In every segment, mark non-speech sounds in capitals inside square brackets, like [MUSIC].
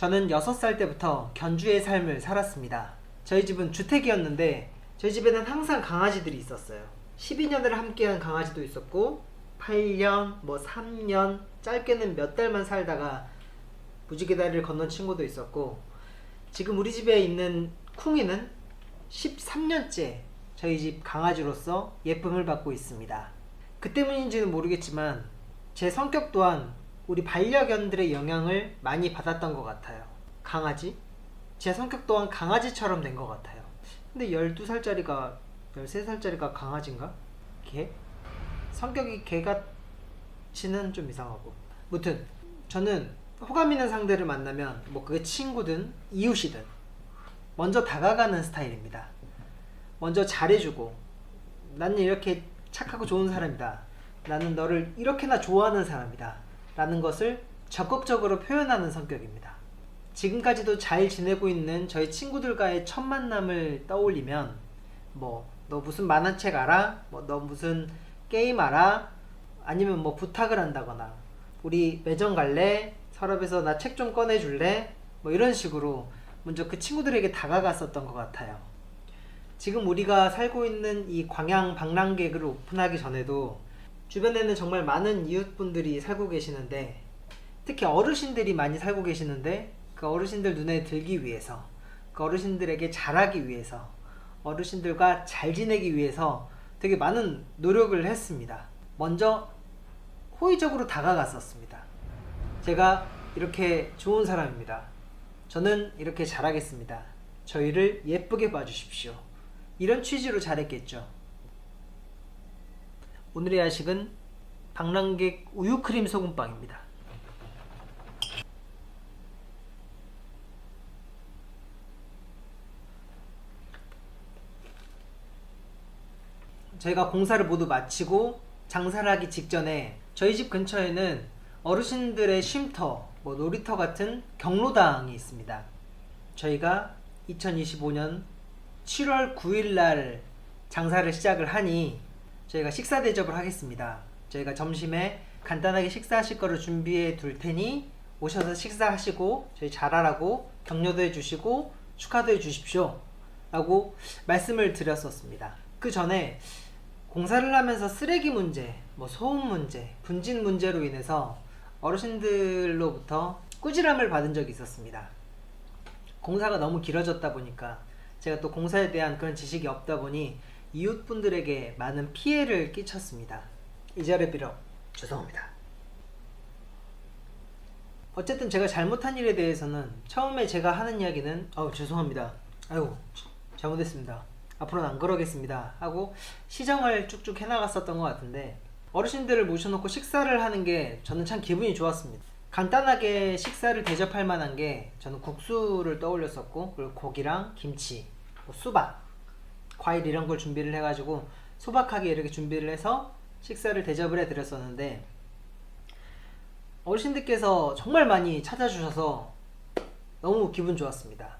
저는 6살 때부터 견주의 삶을 살았습니다. 저희 집은 주택이었는데 저희 집에는 항상 강아지들이 있었어요. 12년을 함께한 강아지도 있었고 8년, 뭐 3년, 짧게는 몇 달만 살다가 무지개 다리를 건넌 친구도 있었고 지금 우리 집에 있는 쿵이는 13년째 저희 집 강아지로서 예쁨을 받고 있습니다. 그 때문인지는 모르겠지만 제 성격 또한 우리 반려견들의 영향을 많이 받았던 것 같아요. 강아지? 제 성격 또한 강아지처럼 된 것 같아요. 근데 12살짜리가 13살짜리가 강아지인가? 개? 성격이 개같이는 좀 이상하고. 무튼 저는 호감 있는 상대를 만나면 뭐 그게 친구든 이웃이든 먼저 다가가는 스타일입니다. 먼저 잘해주고 나는 이렇게 착하고 좋은 사람이다. 나는 너를 이렇게나 좋아하는 사람이다. 라는 것을 적극적으로 표현하는 성격입니다. 지금까지도 잘 지내고 있는 저희 친구들과의 첫 만남을 떠올리면 뭐 너 무슨 만화책 알아? 뭐 너 무슨 게임 알아? 아니면 뭐 부탁을 한다거나 우리 매점 갈래? 서랍에서 나 책 좀 꺼내 줄래? 뭐 이런 식으로 먼저 그 친구들에게 다가갔었던 것 같아요. 지금 우리가 살고 있는 이 광양 방랑객을 오픈하기 전에도 주변에는 정말 많은 이웃분들이 살고 계시는데 특히 어르신들이 많이 살고 계시는데 그 어르신들 눈에 들기 위해서 그 어르신들에게 잘하기 위해서 어르신들과 잘 지내기 위해서 되게 많은 노력을 했습니다. 먼저 호의적으로 다가갔었습니다. 제가 이렇게 좋은 사람입니다. 저는 이렇게 잘하겠습니다. 저희를 예쁘게 봐주십시오. 이런 취지로 잘했겠죠. 오늘의 야식은 방랑객 우유크림 소금빵입니다. 저희가 공사를 모두 마치고 장사를 하기 직전에 저희 집 근처에는 어르신들의 쉼터, 뭐 놀이터 같은 경로당이 있습니다. 저희가 2025년 7월 9일 날 장사를 시작을 하니 저희가 식사 대접을 하겠습니다. 저희가 점심에 간단하게 식사하실 거를 준비해 둘 테니 오셔서 식사하시고 저희 잘하라고 격려도 해주시고 축하도 해주십시오. 라고 말씀을 드렸었습니다. 그 전에 공사를 하면서 쓰레기 문제, 뭐 소음 문제, 분진 문제로 인해서 어르신들로부터 꾸지람을 받은 적이 있었습니다. 공사가 너무 길어졌다 보니까 제가 또 공사에 대한 그런 지식이 없다 보니 이웃분들에게 많은 피해를 끼쳤습니다. 이 자리를 빌어 죄송합니다. 어쨌든 제가 잘못한 일에 대해서는 처음에 제가 하는 이야기는 어 죄송합니다. 아이고 잘못했습니다. 앞으로는 안 그러겠습니다. 하고 시정을 쭉쭉 해나갔었던 것 같은데 어르신들을 모셔놓고 식사를 하는 게 저는 참 기분이 좋았습니다. 간단하게 식사를 대접할 만한 게 저는 국수를 떠올렸었고 그리고 고기랑 김치, 뭐 수박, 과일 이런 걸 준비를 해가지고 소박하게 이렇게 준비를 해서 식사를 대접을 해드렸었는데 어르신들께서 정말 많이 찾아주셔서 너무 기분 좋았습니다.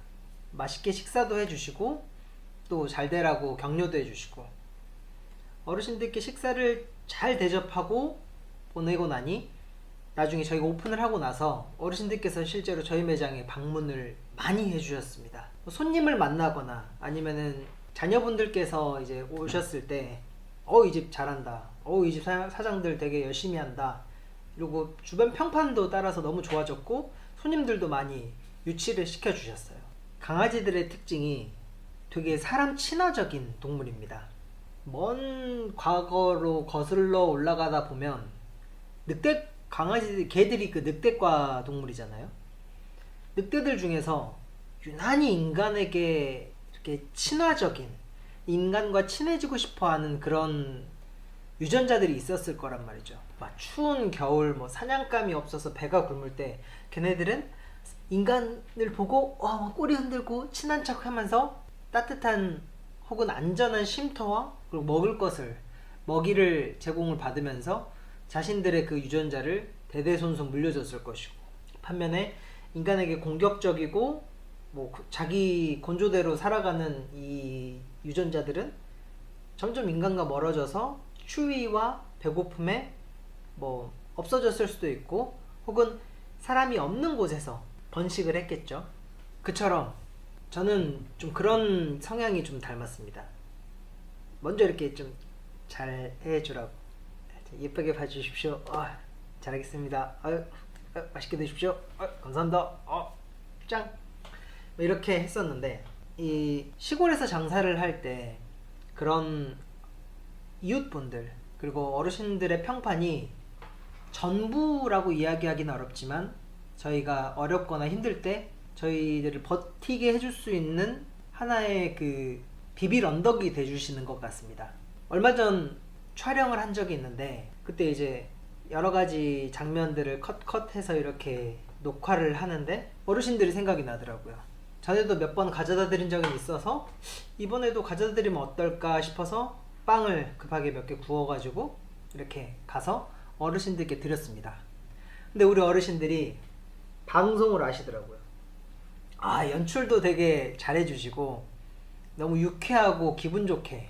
맛있게 식사도 해주시고 또 잘 되라고 격려도 해주시고 어르신들께 식사를 잘 대접하고 보내고 나니 나중에 저희가 오픈을 하고 나서 어르신들께서 실제로 저희 매장에 방문을 많이 해주셨습니다. 손님을 만나거나 아니면은 자녀분들께서 이제 오셨을 때, 어, 이 집 잘한다. 어, 이 집 사장들 되게 열심히 한다. 그리고 주변 평판도 따라서 너무 좋아졌고, 손님들도 많이 유치를 시켜주셨어요. 강아지들의 특징이 되게 사람 친화적인 동물입니다. 먼 과거로 거슬러 올라가다 보면 늑대 강아지 개들이 그 늑대과 동물이잖아요. 늑대들 중에서 유난히 인간에게 이렇게 친화적인 인간과 친해지고 싶어하는 그런 유전자들이 있었을 거란 말이죠. 막 추운 겨울 뭐 사냥감이 없어서 배가 굶을 때 걔네들은 인간을 보고 와 꼬리 흔들고 친한 척하면서 따뜻한 혹은 안전한 쉼터와 그리고 먹을 것을 먹이를 제공을 받으면서 자신들의 그 유전자를 대대손손 물려줬을 것이고 반면에 인간에게 공격적이고 뭐 자기 건조대로 살아가는 이 유전자들은 점점 인간과 멀어져서 추위와 배고픔에 뭐 없어졌을 수도 있고 혹은 사람이 없는 곳에서 번식을 했겠죠. 그처럼 저는 좀 그런 성향이 좀 닮았습니다. 먼저 이렇게 좀 잘 해주라고 예쁘게 봐주십시오. 아, 잘하겠습니다. 아유, 아, 맛있게 드십시오. 아, 감사합니다. 어, 짱. 뭐 이렇게 했었는데 이 시골에서 장사를 할 때 그런 이웃분들 그리고 어르신들의 평판이 전부라고 이야기하기는 어렵지만 저희가 어렵거나 힘들 때 저희들을 버티게 해줄 수 있는 하나의 그 비빌 언덕이 돼주시는 것 같습니다. 얼마 전 촬영을 한 적이 있는데 그때 이제 여러 가지 장면들을 컷컷해서 이렇게 녹화를 하는데 어르신들이 생각이 나더라고요. 전에도 몇 번 가져다 드린 적이 있어서 이번에도 가져다 드리면 어떨까 싶어서 빵을 급하게 몇 개 구워가지고 이렇게 가서 어르신들께 드렸습니다. 근데 우리 어르신들이 방송을 아시더라고요. 아, 연출도 되게 잘해주시고, 너무 유쾌하고 기분 좋게,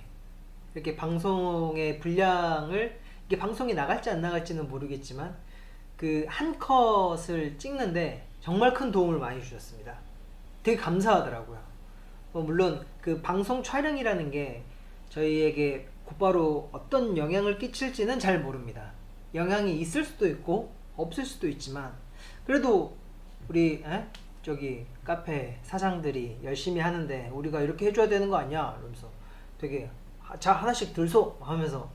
이렇게 방송의 분량을, 이게 방송이 나갈지 안 나갈지는 모르겠지만, 그 한 컷을 찍는데 정말 큰 도움을 많이 주셨습니다. 되게 감사하더라고요. 뭐 물론 그 방송 촬영이라는 게 저희에게 곧바로 어떤 영향을 끼칠지는 잘 모릅니다. 영향이 있을 수도 있고 없을 수도 있지만 그래도 우리 에? 저기 카페 사장들이 열심히 하는데 우리가 이렇게 해줘야 되는 거 아니야? 이러면서 되게 아, 자 하나씩 들소 하면서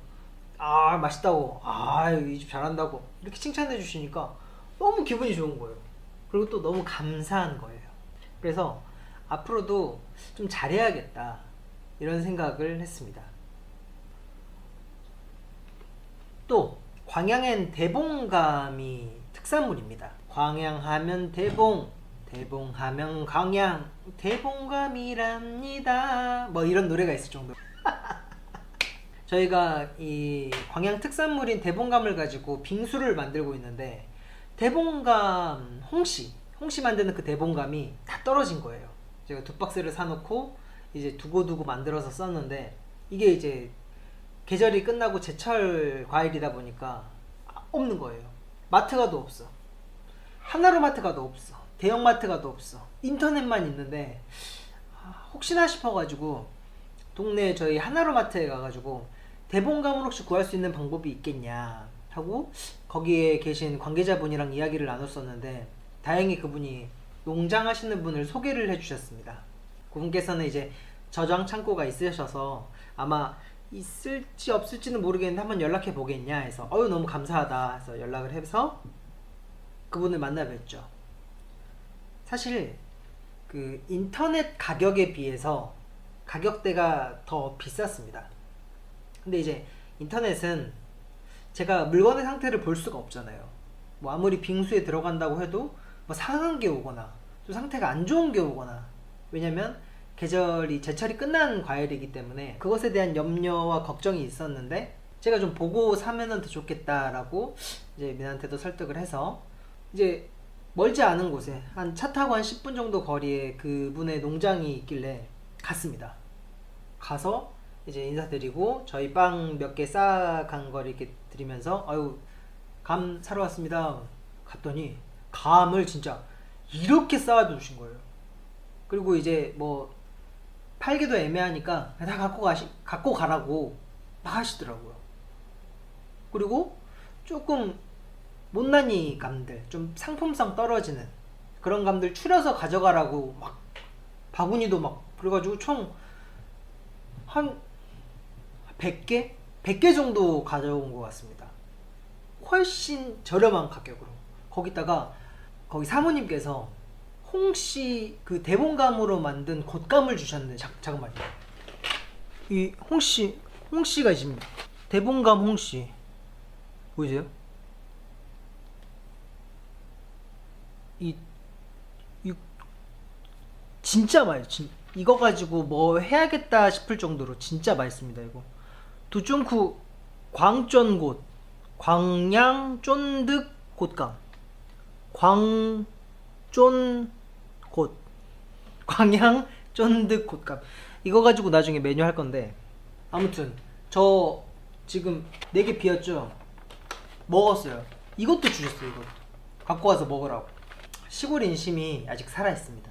아 맛있다고 아 이 집 잘한다고 이렇게 칭찬해 주시니까 너무 기분이 좋은 거예요. 그리고 또 너무 감사한 거예요. 그래서 앞으로도 좀 잘해야겠다 이런 생각을 했습니다. 또 광양엔 대봉감이 특산물입니다. 광양하면 대봉, 대봉하면 광양, 대봉감이랍니다. 뭐 이런 노래가 있을 정도. [LAUGHS] 저희가 이 광양 특산물인 대봉감을 가지고 빙수를 만들고 있는데 대봉감 홍시, 홍시 만드는 그 대봉감이 다 떨어진 거예요. 제가 두 박스를 사놓고 이제 두고두고 만들어서 썼는데 이게 이제 계절이 끝나고 제철 과일이다 보니까 없는 거예요. 마트 가도 없어. 하나로 마트 가도 없어. 대형 마트 가도 없어. 인터넷만 있는데 아, 혹시나 싶어가지고 동네 저희 하나로 마트에 가가지고 대봉감을 혹시 구할 수 있는 방법이 있겠냐 하고 거기에 계신 관계자분이랑 이야기를 나눴었는데 다행히 그분이 농장 하시는 분을 소개를 해주셨습니다. 그분께서는 이제 저장 창고가 있으셔서 아마 있을지 없을지는 모르겠는데 한번 연락해 보겠냐 해서 어유 너무 감사하다 해서 연락을 해서 그분을 만나 뵀죠. 사실 그 인터넷 가격에 비해서 가격대가 더 비쌌습니다. 근데 이제 인터넷은 제가 물건의 상태를 볼 수가 없잖아요. 뭐 아무리 빙수에 들어간다고 해도 뭐 상한 게 오거나 또 상태가 안 좋은 게 오거나 왜냐면 계절이 제철이 끝난 과일이기 때문에 그것에 대한 염려와 걱정이 있었는데 제가 좀 보고 사면은 더 좋겠다라고 이제 민한테도 설득을 해서 이제 멀지 않은 곳에 한 차 타고 한 10분 정도 거리에 그분의 농장이 있길래 갔습니다. 가서 이제 인사드리고 저희 빵 몇 개 싸간 걸 이렇게 드리면서 아유 감 사러 왔습니다. 갔더니 감을 진짜 이렇게 쌓아 두신 거예요. 그리고 이제 뭐 팔기도 애매하니까 다 갖고 가시 갖고 가라고 막 하시더라고요. 그리고 조금 못난이 감들, 좀 상품성 떨어지는 그런 감들 추려서 가져가라고 막 바구니도 막 그래가지고 총 한 100개? 100개 정도 가져온 것 같습니다. 훨씬 저렴한 가격으로. 거기다가 거기 사모님께서 홍씨 그 대봉감으로 만든 곶감을 주셨는데 자, 잠깐만요. 이 홍씨 홍씨가 지금 대봉감 홍씨 보이세요? 이, 이 진짜 맛있. 진, 이거 가지고 뭐 해야겠다 싶을 정도로 진짜 맛있습니다. 이거 두쫑쿠 광쫀곶 광양 쫀득 곶감 광쫀 곶. 광양 쫀득 곶감 이거 가지고 나중에 메뉴 할 건데 아무튼 저 지금 네 개 비었죠? 먹었어요. 이것도 주셨어요 이거. 갖고 와서 먹으라고. 시골 인심이 아직 살아 있습니다.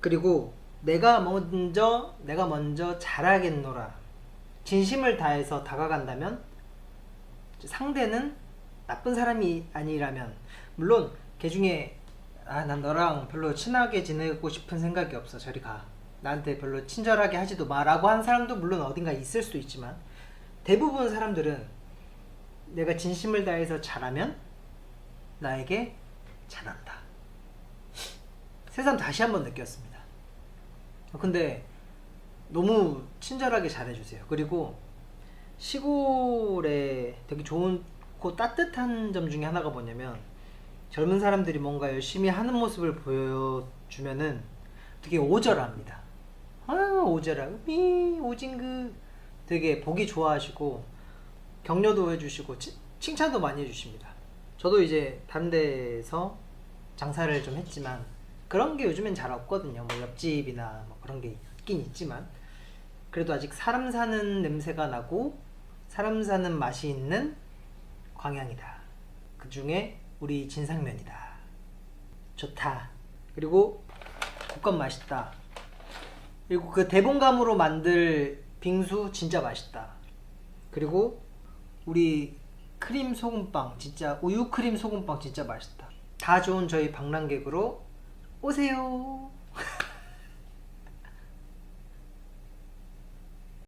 그리고 내가 먼저 내가 먼저 잘하겠노라. 진심을 다해서 다가간다면 상대는 나쁜 사람이 아니라면 물론 걔 중에 아 난 너랑 별로 친하게 지내고 싶은 생각이 없어 저리 가. 나한테 별로 친절하게 하지도 마라고 한 사람도 물론 어딘가 있을 수도 있지만 대부분 사람들은 내가 진심을 다해서 잘하면 나에게 잘한다. 새삼 다시 한번 느꼈습니다. 어, 근데 너무 친절하게 잘해주세요. 그리고 시골에 되게 좋고 따뜻한 점 중에 하나가 뭐냐면 젊은 사람들이 뭔가 열심히 하는 모습을 보여주면은 되게 오절합니다. 아 오절아, 미 오징그 되게 보기 좋아하시고 격려도 해주시고 치- 칭찬도 많이 해주십니다. 저도 이제 다른 데서 장사를 좀 했지만 그런 게 요즘엔 잘 없거든요. 뭐 옆집이나 뭐 그런 게 있긴 있지만 그래도 아직 사람 사는 냄새가 나고 사람 사는 맛이 있는 광양이다. 그 중에 우리 진상면이다. 좋다. 그리고 국밥 맛있다. 그리고 그 대봉감으로 만들 빙수 진짜 맛있다. 그리고 우리 크림 소금빵 진짜 우유 크림 소금빵 진짜 맛있다. 다 좋은 저희 방랑객으로 오세요.